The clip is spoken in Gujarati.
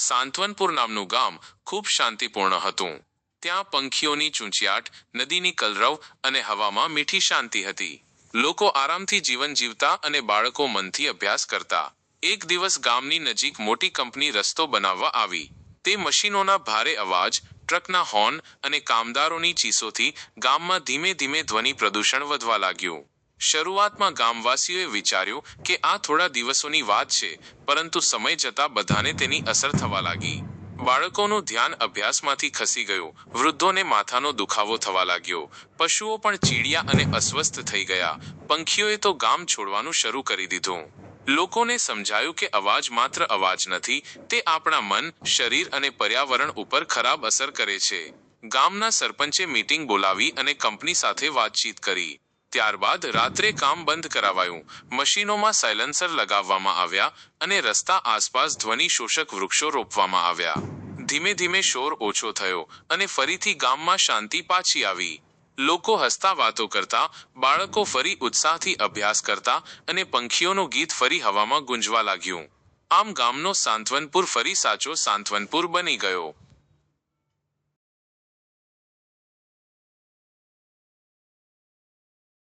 સાંત્વનપુર નામનું ગામ ખૂબ શાંતિપૂર્ણ હતું. ત્યાં પંખીઓની ચૂંચિયાટ, નદીની કલરવ અને હવામાં મીઠી શાંતિ હતી. લોકો આરામથી જીવન જીવતા અને બાળકો મનથી અભ્યાસ કરતા. એક દિવસ ગામની નજીક મોટી કંપની રસ્તો બનાવવા આવી. તે મશીનોના ભારે અવાજ, ટ્રકના હોર્ન અને કામદારોની ચીસોથી ગામમાં ધીમે ધીમે ધ્વનિ પ્રદૂષણ વધવા લાગ્યું. શરૂઆતમાં ગામવાસીઓએ વિચાર્યું કે આ થોડા દિવસોની વાત છે, પરંતુ સમય જતાં બધાને તેની અસર થવા લાગી. બાળકોનું ધ્યાન અભ્યાસમાંથી ખસી ગયું, વૃદ્ધોને માથાનો દુખાવો થવા લાગ્યો, પશુઓ પણ ચીડિયા અને અસ્વસ્થ થઈ ગયા, પંખીઓએ તો ગામ છોડવાનું શરૂ કરી દીધું. લોકોને સમજાયું કે અવાજ માત્ર અવાજ નથી, તે આપણા મન, શરીર અને પર્યાવરણ ઉપર ખરાબ અસર કરે છે. ગામના સરપંચે મીટિંગ બોલાવી અને કંપની સાથે વાતચીત કરી. ત્યારબાદ રાત્રે કામ બંધ કરાવાયું. મશીનોમાં સાયલન્સર લગાવવામાં આવ્યા અને રસ્તા આસપાસ ધ્વનિ શોષક વૃક્ષો રોપવામાં આવ્યા. ધીમે ધીમે શોર ઓછો થયો અને ફરીથી ગામમાં શાંતિ પાછી આવી. લોકો હસતા વાતો કરતા, બાળકો ફરી ઉત્સાહથી અભ્યાસ કરતા અને પંખીઓનું ગીત ફરી હવામાં ગુંજવા લાગ્યું. આમ ગામનો સાંતવનપુર ફરી સાચો સાંતવનપુર બની ગયો.